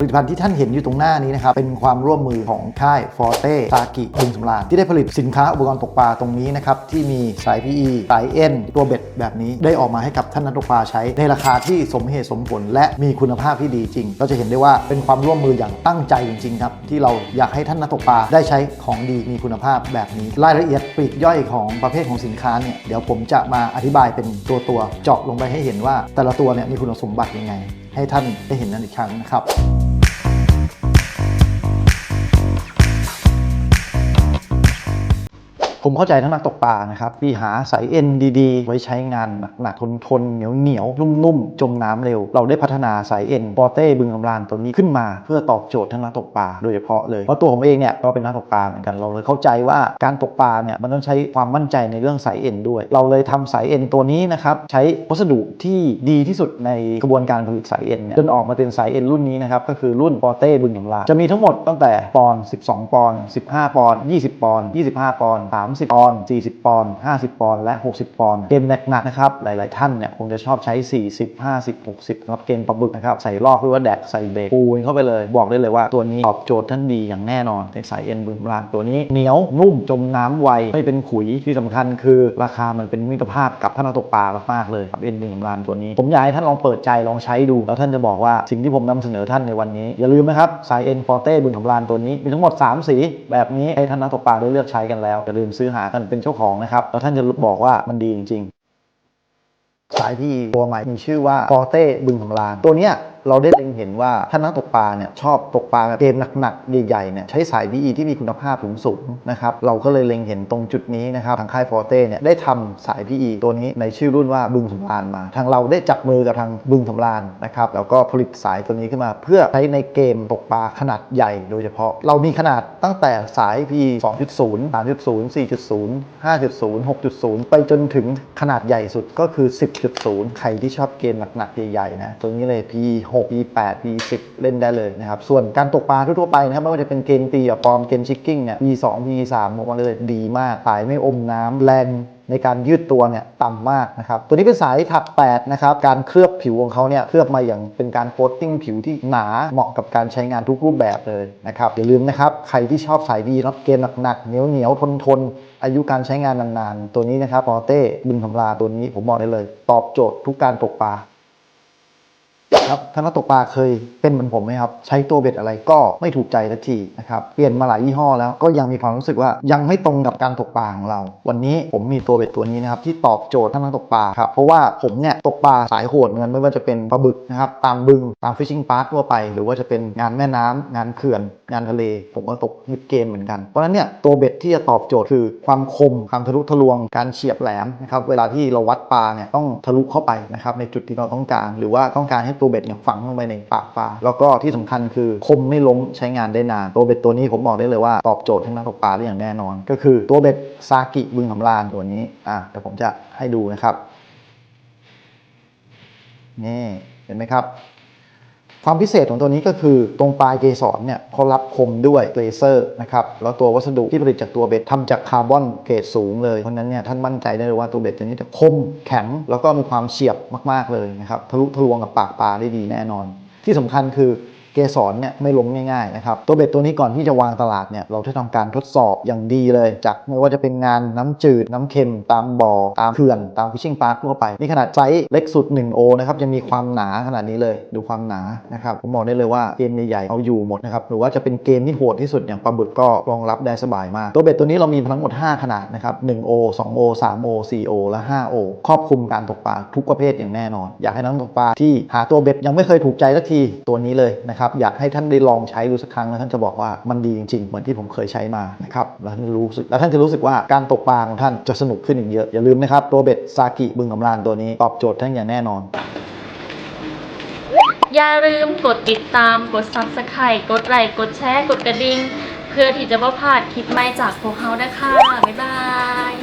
ผลิตภัณฑ์ที่ท่านเห็นอยู่ตรงหน้านี้นะครับ เป็นความร่วมมือของค่ายฟอร์เต้ซากิบึงสำราญที่ได้ผลิตสินค้าอุปกรณ์ตกปลาตรงนี้นะครับ ที่มีสาย PE สาย N ตัวเบ็ดแบบนี้ได้ออกมาให้กับท่านนักตกปลาใช้ ในราคาที่สมเหตุสมผล และมีคุณภาพที่ดีจริง เราจะเห็นได้ว่าเป็นความร่วมมืออย่างตั้งใจจริงๆครับที่เราอยากให้ท่านนักตกปลาได้ใช้ของดีมีคุณภาพแบบนี้ รายละเอียดปลีกย่อยของประเภทของสินค้าเนี่ยเดี๋ยวผมจะมาอธิบายเป็นตัวตัวๆเจาะลงไปให้เห็นว่าแต่ละตัวเนี่ยมีคุณสมบัติยังไงให้ท่านได้เห็นนั้นอีกครั้งนะครับ ผมเข้าใจทั้งนักตกปลานะครับที่หาสายเอ็นดีๆ ไว้ใช้งานหนักๆทนๆเหนียวๆนุ่มๆ จมน้ำเร็ว เราได้พัฒนาสายเอ็นปอเต้บึงกำลานตัวนี้ขึ้นมา เพื่อตอบโจทย์ทั้งนักตกปลาโดยเฉพาะเลยเพราะตัวผมเองเนี่ยก็เป็นนักตกปลาเหมือนกันเราเลยเข้าใจว่าการตกปลาเนี่ยมันต้องใช้ความมั่นใจในเรื่องสายเอ็นด้วย เราเลยทำสายเอ็นตัวนี้นะครับใช้วัสดุที่ดีที่สุดในกระบวนการผลิตสายเอ็นเนี่ยจนออกมาเป็นสายเอ็นรุ่นนี้นะครับก็คือรุ่นปอเต้บึงกำลานจะมีทั้งหมดตั้งแต่ปอน12 ปอน15 ปอน20 ปอน25 ปอนด์30 ปอนด์ 40 ปอนด์ 50 ปอนด์ และ 60 ปอนด์ เกมหนักๆนะครับ หลาย ๆ ท่านเนี่ยคงจะชอบใช้ 40 50 60นะครับเกมปลาบึกนะครับ ใส่ลอกหรือว่าแดกใส่เบรกปูนเข้าไปเลย บอกได้เลยว่าตัวนี้ตอบโจทย์ท่านดีอย่างแน่นอนในสายเอ็นบึงกำลานตัวนี้เหนียวนุ่มจมน้ำไวไม่เป็นขุยที่สำคัญคือราคามันเป็นมิตรภาพกับท่านตกปลามากๆเลยกับเอ็นบึงกำลานตัวนี้ ผมอยากให้ท่านลองเปิดใจลองใช้ดู แล้วท่านจะบอกว่าสิ่งที่ผมนำเสนอท่านในวันนี้ อย่าลืมนะครับสายเอ็นฟอร์เต้บึงกำลานตัวนี้มีทั้งหมด 3 สีแบบนี้ให้ท่านนักตกปลาได้เลือกใช้กันแล้วอย่าลืมซื้อหากันเป็นเจ้าของนะครับ แล้วท่านจะบอกว่ามันดีจริง ๆ สายที่ตัวใหม่มีชื่อว่าฟอเต้บึงสำรานตัวเนี้ยเราได้เล็งเห็นว่าท่านนักตกปลาเนี่ยชอบตกปลาแบบเกมหนักๆใหญ่ๆเนี่ยใช้สาย PE ที่มีคุณภาพสูงๆนะครับเราก็เลยเล็งเห็นตรงจุดนี้นะครับทางค่ายฟอร์เต้เนี่ยได้ทำสาย PE ตัวนี้ในชื่อรุ่นว่าบึงสำรานมา ทางเราได้จับมือกับทางบึงสำรานนะครับแล้วก็ผลิตสายตัวนี้ขึ้นมา เพื่อใช้ในเกมตกปลาขนาดใหญ่โดยเฉพาะ เรามีขนาดตั้งแต่สาย PE 2.0 3.0 4.0 5.0 6.0 ไปจนถึงขนาดใหญ่สุดก็คือ 10.0 ใครที่ชอบเกมหนักๆใหญ่ๆนะตัวนี้เลย P6 P8 P10 เล่นได้เลยนะครับ ส่วนการตกปลาทั่วไปนะครับไม่ว่าจะเป็นเกมตีกับปลอมเกมชิกกิ้งเนี่ย P2 P3 บอกมาเลยดีมากสายไม่อมน้ำแรงในการยืดตัวเนี่ยต่ำมากนะครับ ตัวนี้เป็นสายถัก8นะครับ การเคลือบผิวของเขาเนี่ยเคลือบมาอย่างเป็นการโคตติ้งผิวที่หนาเหมาะกับการใช้งานทุกรูปแบบเลยนะครับ อย่าลืมนะครับ ใครที่ชอบสายดีรับเกมหนักๆเหนียวเหนียวทนทนๆอายุการใช้งานนานๆ ตัวนี้นะครับปอเต้บึงคำลาตัวนี้ผมบอกได้เลย ตอบโจทย์ทุกการตกปลา ครับท่านนักตกปลาเคยเป็นเหมือนผมไหมครับ ใช้ตัวเบ็ดอะไรก็ไม่ถูกใจสักทีนะครับ เปลี่ยนมาหลายยี่ห้อแล้วก็ยังมีความรู้สึกว่ายังไม่ตรงกับการตกปลาของเรา วันนี้ผมมีตัวเบ็ดตัวนี้นะครับที่ตอบโจทย์ท่านนักตกปลาครับเพราะว่าผมเนี่ยตกปลาสายโหดเหมือนไม่ว่าจะเป็นปลาบึกนะครับตามบึงตามฟิชชิงพาร์คทั่วไป หรือว่าจะเป็นงานแม่น้ำงานเขื่อน งานทะเล ผมก็ตกมิดเกมเหมือนกัน เพราะฉะนั้นเนี่ยตัวเบ็ดที่จะตอบโจทย์คือความคมความทะลุทะลวงการเฉียบแหลมนะครับเวลาที่เราวัดปลาเนี่ยต้องทะลุเข้าไปนะครับในจุดที่เราต้องการ หรือว่าต้องการให้ตัวเบ็ดเนี่ยฝังลงไปในปากปลาแล้วก็ที่สำคัญคือคมไม่ล้มใช้งานได้นานตัวเบ็ดตัวนี้ผมบอกได้เลยว่าตอบโจทย์ทั้งนักตกปลาได้อย่างแน่นอน ก็คือตัวเบ็ดซากิบึงสำรานตัวนี้อะเดี๋ยวผมจะให้ดูนะครับนี่เห็นไหมครับ ความพิเศษของตัวนี้ก็คือตรงปลายเกสรเนี่ยเขารับคมด้วยเลเซอร์นะครับแล้วตัววัสดุที่ผลิตจากตัวเบ็ดทำจากคาร์บอนเกรดสูงเลยเพราะนั้นเนี่ยท่านมั่นใจได้เลยว่าตัวเบ็ดตัวนี้จะคมแข็งแล้วก็มีความเฉียบมากๆเลยนะครับทะลุทะลวงกับปากปลาได้ดีแน่นอน ที่สำคัญคือ เกสรเนี่ยไม่ล้มง่ายๆนะครับตัวเบ็ดตัวนี้ก่อนที่จะวางตลาดเนี่ยเราได้ทำการทดสอบอย่างดีเลยจากไม่ว่าจะเป็นงานน้ำจืดน้ำเค็มตามบ่อตามเขื่อนตามฟิชชิงพาร์คทั่วไปนี่ขนาดไซส์เล็กสุด 1 โอนะครับยังมีความหนาขนาดนี้เลยดูความหนานะครับผมบอกได้เลยว่าเกมใหญ่ๆเอาอยู่หมดนะครับหรือว่าจะเป็นเกมที่โหดที่สุดอย่างปลาบึกก็รองรับได้สบายมาก ตัวเบ็ดตัวนี้เรามีทั้งหมด 5 ขนาดนะครับ1โอ2โอ3โอ4โอและ5โอครอบคลุมการตกปลาทุกประเภทอย่างแน่นอน อยากให้นักตกปลาที่หาตัวเบ็ดยังไม่เคยถูกใจสักทีตัวนี้เลยนะครับอยากให้ท่านได้ลองใช้ดูสักครั้งแล้วท่านจะบอกว่ามันดีจริงๆ เหมือนที่ผมเคยใช้มานะครับแล้วท่านรู้สึกแล้วท่านจะรู้สึกว่าการตกปลาของท่านจะสนุกขึ้นอีกเยอะอย่าลืมนะครับตัวเบ็ดซากิบึงกำลานตัวนี้ตอบโจทย์ท่านอย่างแน่นอน อย่าลืมกดติดตามกด subscribe กดไลค์กดแชร์กดกระดิ่ง เพื่อที่จะไม่พลาดคลิปใหม่จากพวกเขานะคะ บ๊ายบาย